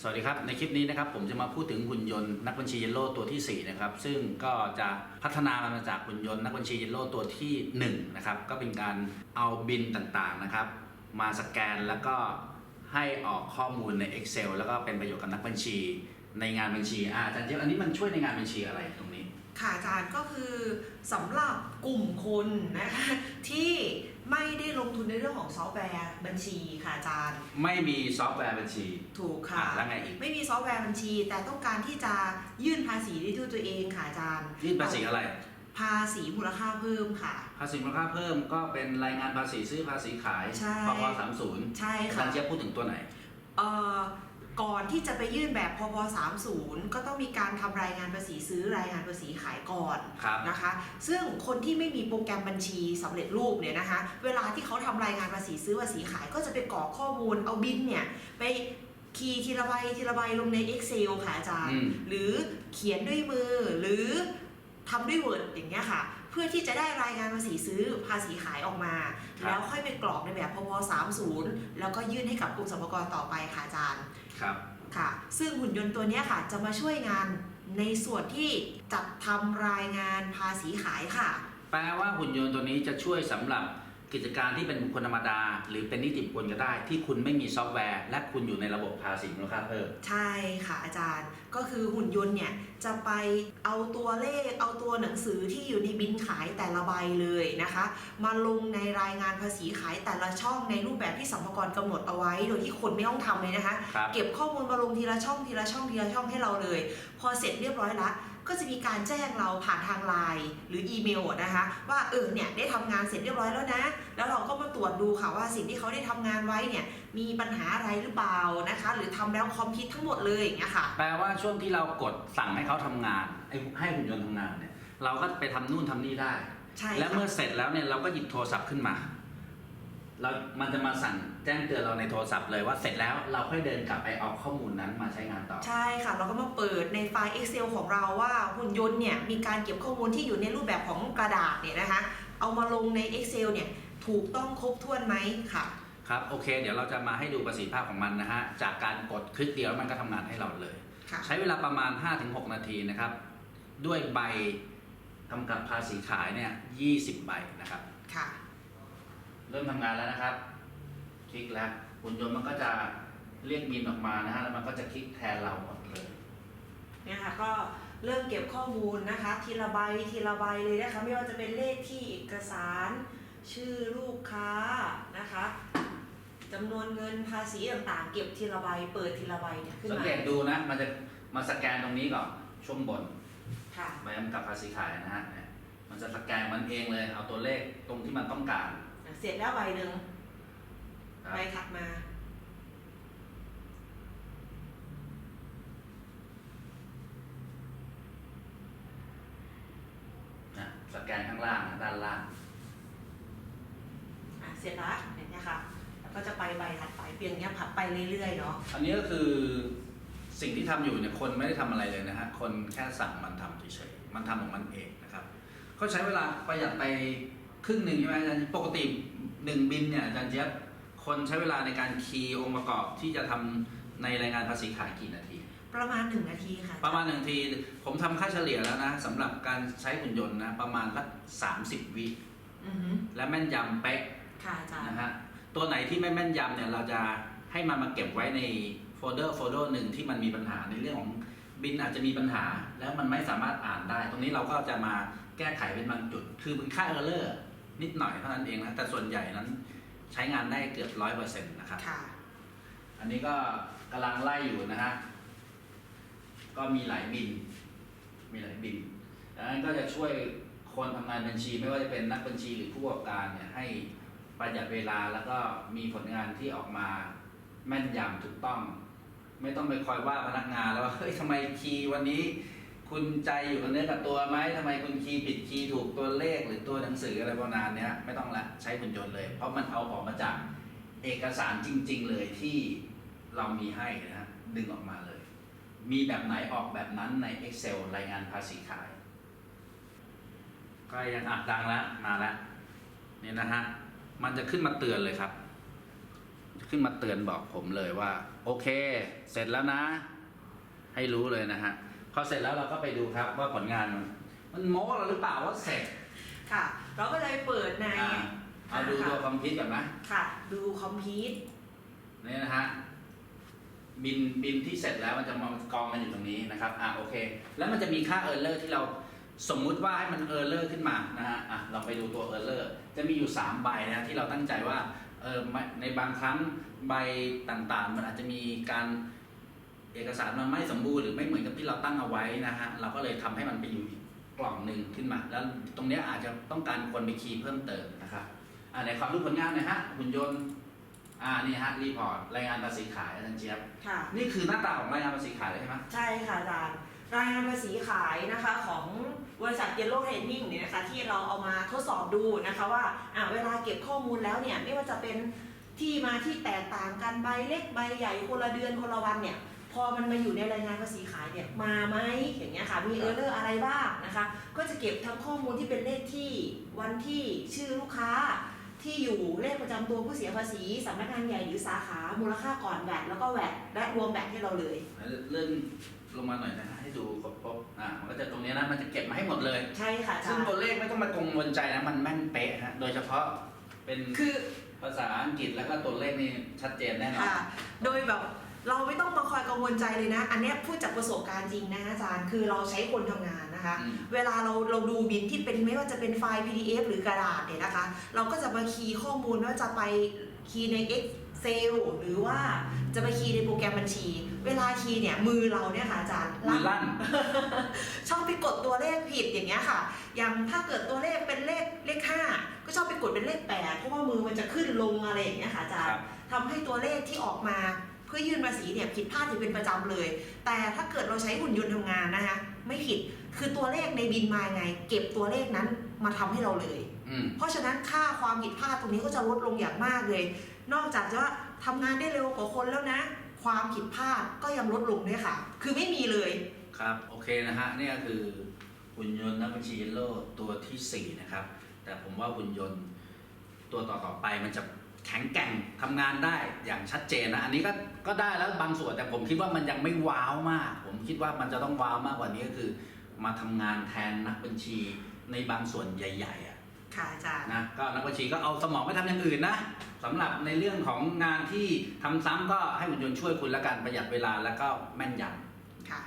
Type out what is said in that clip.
สวัสดีครับ ในคลิปนี้นะครับผมจะมาพูดถึงหุ่นยนต์นักบัญชีเยลโล่ตัวที่ 4 นะครับ ซึ่งก็จะพัฒนามาจากหุ่นยนต์นักบัญชีเยลโล่ตัวที่1นะครับก็เป็นการเอาบินต่างๆนะครับ มาสแกนแล้วก็ให้ออกข้อมูลใน Excel แล้วก็เป็นประโยชน์กับนักบัญชี ในงานบัญชีอาอาจารย์เจี๊ยบอันนี้มันช่วยในงานบัญชีอะไรตรงนี้ ค่ะอาจารย์ก็คือสำหรับกลุ่มคนนะคะที่ ไม่ได้ลงทุนในเรื่องของซอฟต์แวร์บัญชีค่ะอาจารย์ ไม่มีซอฟต์แวร์บัญชี ถูกค่ะ อะแล้วไงอีก ไม่มีซอฟต์แวร์บัญชี แต่ต้องการที่จะยื่นภาษีด้วยตัวเองค่ะอาจารย์ยื่นภาษีอะไร ภาษีมูลค่าเพิ่มค่ะ ภาษีมูลค่าเพิ่มก็เป็นรายงานภาษีซื้อภาษีขายใช่ พคสามศูนย์ใช่อาค่ะจารย์เจี๊ยบพูดถึงตัวไหน เอ่อ ก่อนที่จะไปยื่นแบบพพ30 ก็ต้องมีการทำรายงานภาษีซื้อรายงานภาษีขายก่อนครับนะคะ ซึ่งคนที่ไม่มีโปรแกรมบัญชีสำเร็จรูปเนี่ยนะคะ เวลาที่เขาทำรายงานภาษีซื้อภาษีขาย ก็จะไปกรอกข้อมูลเอาบินเนี่ยไปคีย์ทีละใบทีละใบลงใน Excel ค่ะอาจารย์อืมหรือเขียนด้วยมือหรือทำด้วย Word อย่างเงี้ยค่ะเพื่อที่จะได้รายงานภาษีซื้อภาษีขายออกมาครับแล้วค่อยไปกรอกในแบบพพ30แล้วก็ยื่นให้กับกรมสรรพากรต่อไปค่ะอาจารย์ครับค่ะ ซึ่งหุ่นยนต์ตัวเนี้ยค่ะ จะมาช่วยงานในส่วนที่จัดทำรายงานภาษีขายค่ะ แปลว่าหุ่นยนต์ตัวนี้จะช่วยสำหรับ กิจการที่เป็นบุคคลธรรมดา หรือเป็นนิติบุคคลก็ได้ ที่คุณไม่มีซอฟต์แวร์ และคุณอยู่ในระบบภาษีมูลค่าเพิ่มใช่ค่ะอาจารย์ ก็คือหุ่นยนต์เนี่ยจะไปเอาตัวเลข เอาตัวหนังสือที่อยู่ในบินขายแต่ละใบเลยนะคะ มาลงในรายงานภาษีขายแต่ละช่องในรูปแบบที่สัมภากรกำหนดเอาไว้ โดยที่คนไม่ต้องทำเลยนะคะครับเก็บข้อมูลมาลงทีละช่องทีละช่องทีละช่องให้เราเลย พอเสร็จเรียบร้อยละ ก็จะมีการแจ้งเราผ่านทางไลน์หรืออีเมลนะคะ ว่าเออเนี่ยได้ทำงานเสร็จเรียบร้อยแล้วนะ แล้วเราก็มาตรวจดูค่ะว่าสิ่งที่เขาได้ทำงานไว้เนี่ยมีปัญหาอะไรหรือเปล่านะคะ หรือทำแล้วคอมพิวทั้งหมดเลยอย่างเงี้ยค่ะแปลว่าช่วงที่เรากดสั่งให้เขาทำงานไอ้ให้หุ่นยนต์ทำงานเนี่ยเราก็ไปทำนู่นทำนี่ได้ใช่และค่ะเมื่อเสร็จแล้วเนี่ยเราก็หยิบโทรศัพท์ขึ้นมา เรามันจะมาสั่งแจ้งเตือนเราในโทรศัพท์เลยว่าเสร็จแล้วเราค่อยเดินกลับไปเอาข้อมูลนั้นมาใช้งานต่อ ใช่ค่ะ เราก็มาเปิดในไฟล์ Excel ของเราว่าหุ่นยนต์เนี่ยมีการเก็บข้อมูลที่อยู่ในรูปแบบของกระดาษเนี่ยนะคะ เอามาลงใน Excel เนี่ยถูกต้องครบถ้วนไหมค่ะ ครับ โอเค เดี๋ยวเราจะมาให้ดูประสิทธิภาพของมันนะฮะ จากการกดคลิกเดียวแล้วมันก็ทำงานให้เราเลย ค่ะ ใช้เวลาประมาณ 5-6 นาทีนะครับ ด้วยใบกำกับภาษีขายเนี่ย 20 ใบนะครับ ค่ะเริ่มทำงานแล้วนะครับ คลิกแล้วหุ่นยนต์มันก็จะเรียกบินออกมานะฮะแล้วมันก็จะคลิกแทนเราหมดเลยเนี่ยค่ะก็เริ่มเก็บข้อมูลนะคะ ทีละใบทีละใบเลยนะคะไม่ว่าจะเป็นเลขที่เอกสาร ชื่อลูกค้านะคะจำนวนเงินภาษีต่างๆ เก็บทีละใบเปิดทีละใบเนี่ยขึ้นสังมาเกตดูนะ มันจะมาสแกนตรงนี้ก่อนช่วงบนค่ะใบกำกับภาษีขายนะฮะเนี่ยมันจะสแกนมันเองเลยเอาตัวเลขตรงที่มันต้องการ เสร็จแล้วใบหนึ่งครับใบถัดมานะสแกนข้างล่างนะด้านล่าง อะเสร็จแล้วอย่างเงี้ยค่ะแล้วก็จะไปใบถัดไปเปลี่ยนอย่างเงี้ยผัดไปเรื่อยๆเนาะอันนี้ก็คือสิ่งที่ทำอยู่เนี่ยคนไม่ได้ทำอะไรเลยนะฮะ คนแค่สั่งมันทำเฉยๆ มันทำของมันเองนะครับเขาใช้เวลาประหยัดไป ครึ่งหนึ่งใช่ไหมอาจารย์ปกติหนึ่งบินเนี่ยอาจารย์เจี๊ยบคนใช้เวลาในการคีย์องค์ประกอบที่จะทำในรายงานภาษีขายกี่นาที ประมาณหนึ่งนาทีค่ะ ประมาณหนึ่งที ผมทำค่าเฉลี่ยแล้วนะสำหรับการใช้หุ่นยนต์นะประมาณสักสามสิบวิอือหือและแม่นยำเป๊ะค่ะอาจารย์นะฮะตัวไหนที่ไม่แม่นยำเนี่ยเราจะให้มันมาเก็บไว้ในโฟลเดอร์โฟลเดอร์หนึ่งที่มันมีปัญหาในเรื่องของบินอาจจะมีปัญหา แล้วมันไม่สามารถอ่านได้ ตรงนี้เราก็จะมาแก้ไขเป็นบางจุด คือเป็นค่าเออร์เลอร์ นิดหน่อยเท่านั้นเองนะแต่ส่วนใหญ่นั้นใช้งานได้เกือบร้อยเปอร์เซ็นต์นะครับค่ะ อันนี้ก็กำลังไล่อยู่นะฮะก็มีหลายบิน มีหลายบินดังนั้นก็จะช่วยคนทำงานบัญชีไม่ว่าจะเป็นนักบัญชีหรือผู้ประกอบการเนี่ยให้ประหยัดเวลาแล้วก็มีผลงานที่ออกมาแม่นยำถูกต้อง ไม่ต้องไปคอยว่าพนักงานแล้วว่าเฮ้ยทำไมคีย์วันนี้ คุณใจอยู่กับเนื้อกับตัวไหมทำไมคุณคีย์ผิดคีย์ถูกตัวเลขหรือตัวหนังสืออะไรประมาณนี้ไม่ต้องละใช้หุ่นยนต์เลย เพราะมันเอาออกมาจากเอกสารจริง ๆ เลยที่เรามีให้นะฮะดึงออกมาเลย มีแบบไหนออกแบบนั้นใน Excel รายงานภาษีขายก็ยังอัดดังแล้วมาแล้วนี่นะฮะมันจะขึ้นมาเตือนเลยครับ ขึ้นมาเตือนบอกผมเลยว่า โอเค เสร็จแล้วนะ ให้รู้เลยนะฮะ พอเสร็จแล้วเราก็ไปดูครับว่าผลงานมันมันโม้เราหรือเปล่าว่าเสร็จค่ะ เราก็เลยเปิดในอ่าเอาดูตัวคอมพิวต์ก่อนไหมค่ะ ดูคอมพิวต์นี่นะฮะบินบินที่เสร็จแล้วมันจะมากองกันอยู่ตรงนี้นะครับอะโอเค แล้วมันจะมีค่าเออร์เลอร์ที่เราสมมุติว่าให้มันเออร์เลอร์ขึ้นมานะฮะอะเราไปดูตัวเออร์เลอร์จะมีอยู่ 3 ใบนะที่เราตั้งใจว่าเออไม่ในบางครั้งใบต่างๆ มันอาจจะมีการ เอกสารมันไม่สมบูรณ์หรือไม่เหมือนกับที่เราตั้งเอาไว้นะฮะเราก็เลยทำให้มันไปอยู่อีกกล่องหนึ่งขึ้นมา แล้วตรงเนี้ยอาจจะต้องการคนไปคีย์เพิ่มเติมนะครับอ่าในความรู้ผลงานหนะฮะหุ่นยนต์อ่านี่ฮะรีพอร์ตรายงานภาษีขายอาจารย์เจี๊ยบค่ะนี่คือหน้าตาของรายงานภาษีขายเลยใช่ไหมใช่ค่ะอาจารย์รายงานภาษีขายนะคะของบริษัท Yellow Training เนี่ยนะคะที่เราเอามาทดสอบดูนะคะว่าอะเวลาเก็บข้อมูลแล้วเนี่ยไม่ว่าจะเป็นที่มาที่แตกต่างกันใบเล็กใบใหญ่คนละเดือนคนละวันเนี่ย พอมันมาอยู่ในรายงานภาษีขายเนี่ยมาไหมอย่างเงี้ยค่ะมีเออร์เลอร์อะไรบ้างนะคะ ก็จะเก็บทั้งข้อมูลที่เป็นเลขที่วันที่ชื่อลูกค้าที่อยู่เลขประจำตัวผู้เสียภาษีสำนักงานใหญ่หรือสาขามูลค่าก่อนแวดแล้วก็แวดและรวมแวดให้เราเลยเลื่อนลงมาหน่อยนะฮะให้ดูครบๆอ่ามันก็จะตรงนี้นะมันจะเก็บมาให้หมดเลยใช่ค่ะอาจาซึ่งรย์ตัวเลขไม่ต้องมากังวลใจนะมันแม่นเป๊ะฮะโดยเฉพาะเป็นคือภาษาอังกฤษแล้วก็ตัวเลขนี่ชัดเจนแน่นอนค่ะโดยแบบ เราไม่ต้องมาคอยกังวลใจเลยนะ อันเนี้ยพูดจากประสบการณ์จริงนะอาจารย์ คือเราใช้คนทำงานนะคะอืมเวลาเราเราดูบินที่เป็นไม่ว่าจะเป็นไฟล์ PDF หรือกระดาษเนี่ยนะคะ เราก็จะมาคีย์ข้อมูลว่าจะไปคีย์ใน Excel หรือว่าจะไปคีย์ในโปรแกรมบัญชี เวลาคีย์เนี่ยมือเราเนี่ยค่ะอาจารย์มือลั่นชอบไปกดตัวเลขผิดอย่างเงี้ยค่ะ อย่างถ้าเกิดตัวเลขเป็นเลขเลขห้าก็ชอบไปกดเป็นเลขแปดเพราะว่ามือมันจะขึ้นลงอะไรอย่างเงี้ยค่ะอาจารครัย์บทำให้ตัวเลขที่ออกมา เพื่อยื่นภาษีเนี่ยผิดพลาดอยู่เป็นประจำเลย แต่ถ้าเกิดเราใช้หุ่นยนต์ทำงานนะคะไม่ผิดคือตัวเลขในบินมาไง เก็บตัวเลขนั้นมาทำให้เราเลยอืมเพราะฉะนั้นค่าความผิดพลาดตรงนี้ก็จะลดลงอย่างมากเลย นอกจากจะว่าทำงานได้เร็วกว่าคนแล้วนะ ความผิดพลาดก็ยังลดลงด้วยค่ะ คือไม่มีเลยครับโอเคนะฮะนี่ก็คือหุ่นยนต์นักบัญชีเยลโล่ตัวทีสี่ 4 นะครับ แต่ผมว่าหุ่นยนต์ตัวต่อๆไปมันจะ แข็งแกร่งทำงานได้อย่างชัดเจนนะ อันนี้ก็ก็ได้แล้วบางส่วนแต่ผมคิดว่ามันยังไม่ว้าวมาก ผมคิดว่ามันจะต้องว้าวมากกว่านี้ก็คือ มาทำงานแทนนักบัญชีในบางส่วนใหญ่ ๆอะค่ะอาจารย์นะก็นักบัญชีก็เอาสมองไปทำอย่างอื่นนะสำหรับในเรื่องของงานที่ทำซ้ำก็ให้หุ่นยนต์ช่วยคุณละกันประหยัดเวลาแล้วก็แม่นยำค่ะ